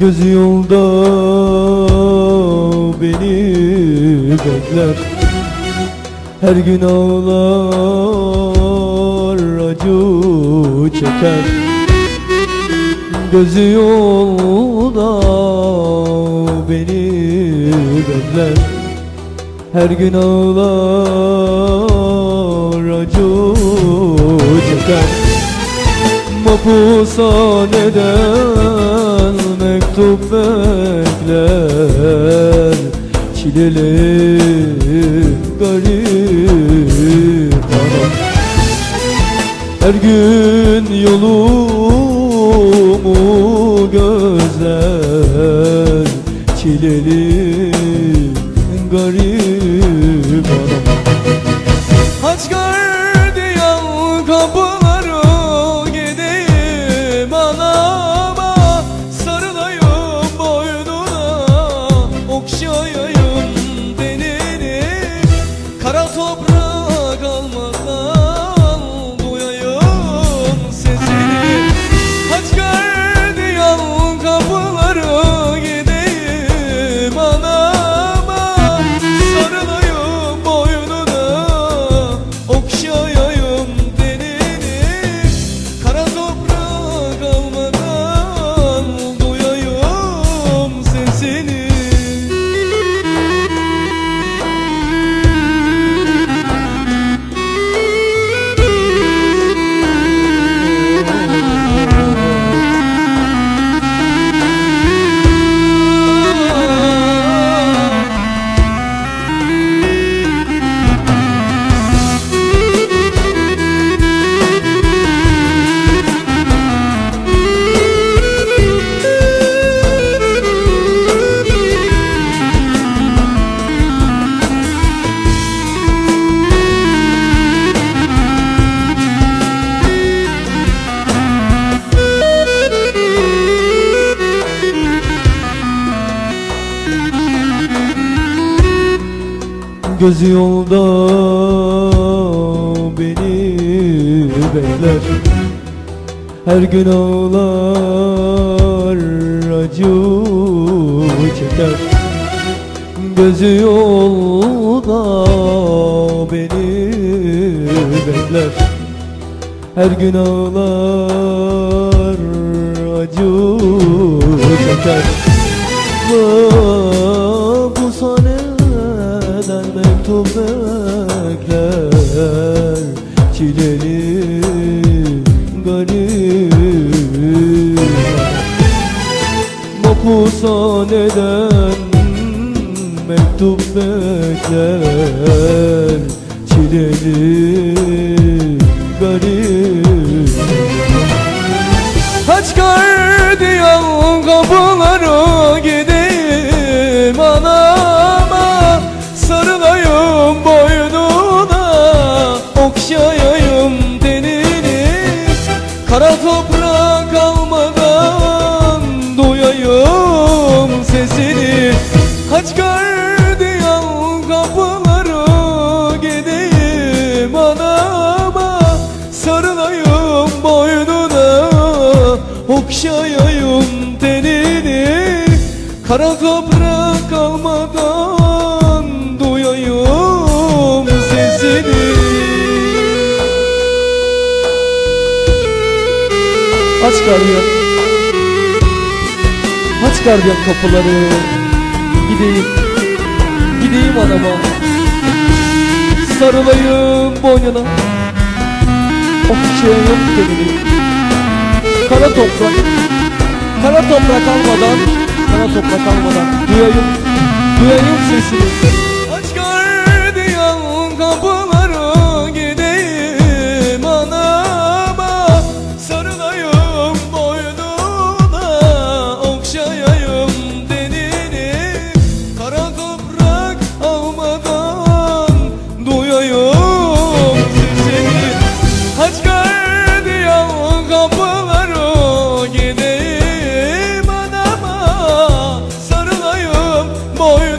Gözü yolda beni bekler. Her gün ağlar acı çeker. Gözü yolda beni bekler. Her gün ağlar acı çeker. Mapushaneden bekler Çileli garip adam. Her gün yolumu gözler Çileli Kara toprak Gözü yolda beni bekler. Her gün ağlar acı çeker. Gözü yolda beni bekler. Her gün ağlar acı çeker. bu mektup bekler Çileli garip Mapushaneden mektup bekler Çileli Sarılayım boynuna okşayayım tenini. Kara toprak almadan duyayım sesini. Aç gardiyan Aç gardiyan kapıları. Gideyim. Gideyim adama Sarılayım boynuna Okşayayım tenini Kara toprak. Kara toprak almadan Kara toprak almadan. Duyayım. Duyayım sesini Aç gardiyan kapı voy